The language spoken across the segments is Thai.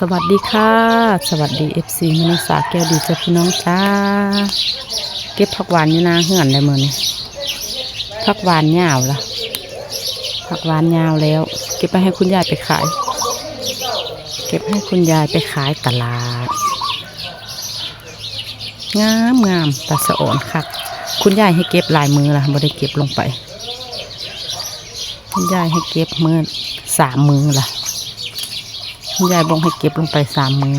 สวัสดีค่ะ สวัสดีเอฟซีมนุษย์สาแก้วดีเจ้าพี่น้องจ้า เก็บผักหวานอยู่นาเหือนได้มือนี่ผักหวานยาวละผักหวานยาวแล้ว เก็บไปให้คุณยายไปขาย เก็บให้คุณยายไปขายตลาด งามงามตาสะอ่อนคัก คุณยายให้เก็บลายมือละบ่ได้เก็บลงไป คุณยายให้เก็บมือสามมือละ ยายบอกให้เก็บลงไปสามมือ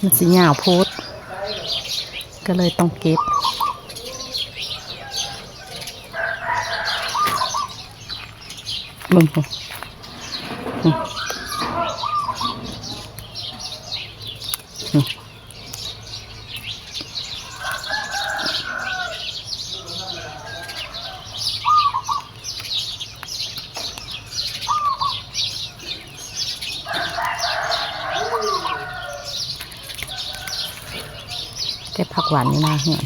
มันสิยาวโพดก็เลยต้องเก็บเบิ่งพุ่ ก็บผักหวานนี่นาเหือน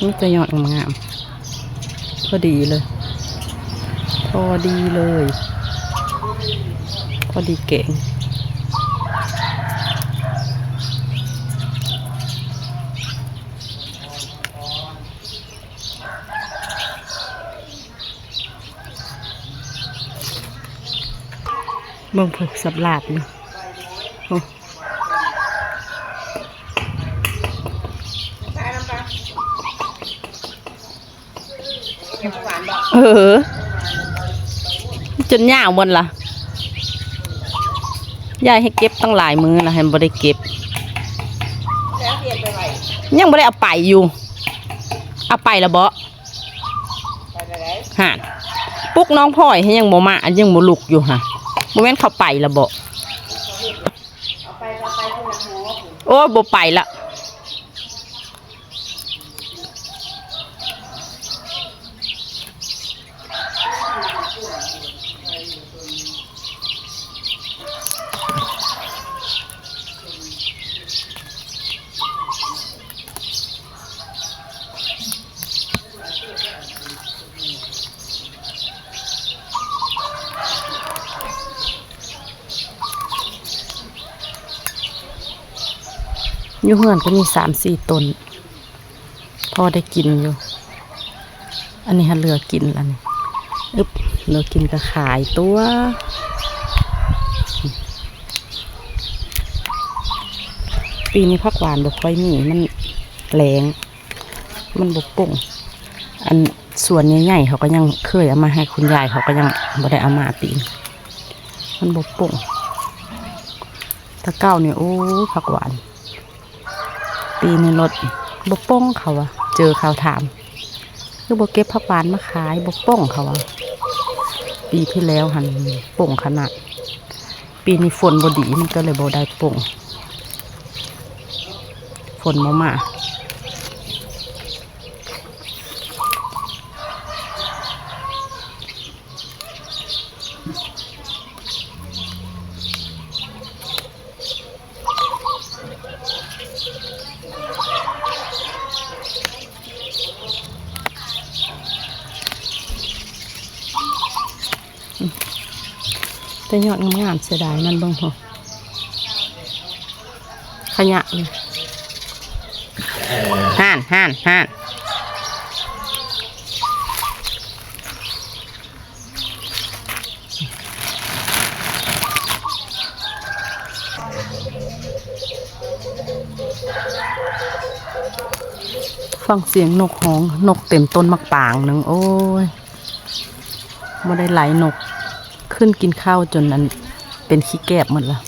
นี่จะยอดงาม พอดีเลย พอดีเลย พอดีเก่งเบิ่งผูกสับหลาบนี่โอ้ เออ จนย่างหมดละยายให้เก็บตั้งหลายมือนะให้บ่ได้เก็บ ยังบ่ได้เอาไปอยู่ เอาไปและบ่ห่านปลุกน้องพ่อยให้ยังบ่มาอันยังบ่ลุกอยู่ฮะบ่แม่นเขาไปและบ่โอ้บ่ไปละ อยู่เฮือนก็มีสามสี่ตนพอได้กินอยู่ อันนี้ฮะเหลือกินแล้วนี่อึบเหลือกินก็ขายตัวปีนี้ผักหวานบกค่อยมีมันแรงมันบกป่งอันส่วนใหญ่ๆเขาก็ยังเคยเอามาให้คุณยายเขาก็ยังบ่ได้เอามาปีนมันบกป่งถ้าเก้าเนี่ยโอ้ผักหวาน ปีในรถบกป้องเขาอะเจอเขาถามคือบกเก็บผักหวานมาขายบกป้องเขาอะปีที่แล้วหันป่งขนาด ปีนี้ฝนบดีมันก็เลยบได้ป่งฝนมามา แต่ยอดงามๆเสียดายมันเบ้างพอขยะเลยห่านห่านห่านฟังเสียงนกฮ้อง นกเต็มต้นมักปางหนึ่งโอ้ยไม่ได้ไหลนก ขึ้นกินข้าวจนนั้นเป็นขี้แกบหมดละ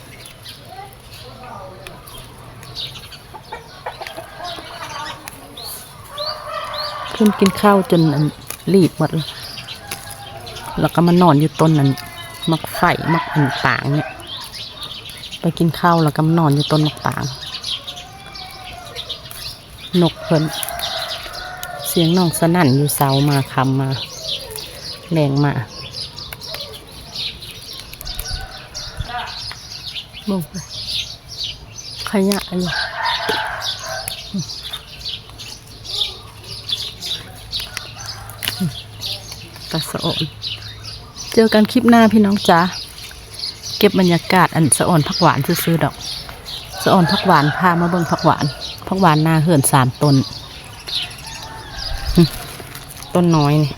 ขึ้นกินข้าวจนอันรีบหมดละแล้วก็มานอนอยู่ต้นนั้น มักไฟมักอันปางเนี่ยไปกินข้าวแล้วก็มานอนอยู่ต้นมะปราง นกเพิ่นเสียงน้องสนั่นอยู่เสามาคำมาแรงมา ลงไปขยะอยู่ตะสะอ่อนเจอกันคลิปหน้าพี่น้องจ๋าเก็บบรรยากาศอันสะอ่อนผักหวานซื้อดอกสะอ่อนผักหวานพามาเบิ่งผักหวานผักหวานนาเหือนสามต้นต้นน้อยนี่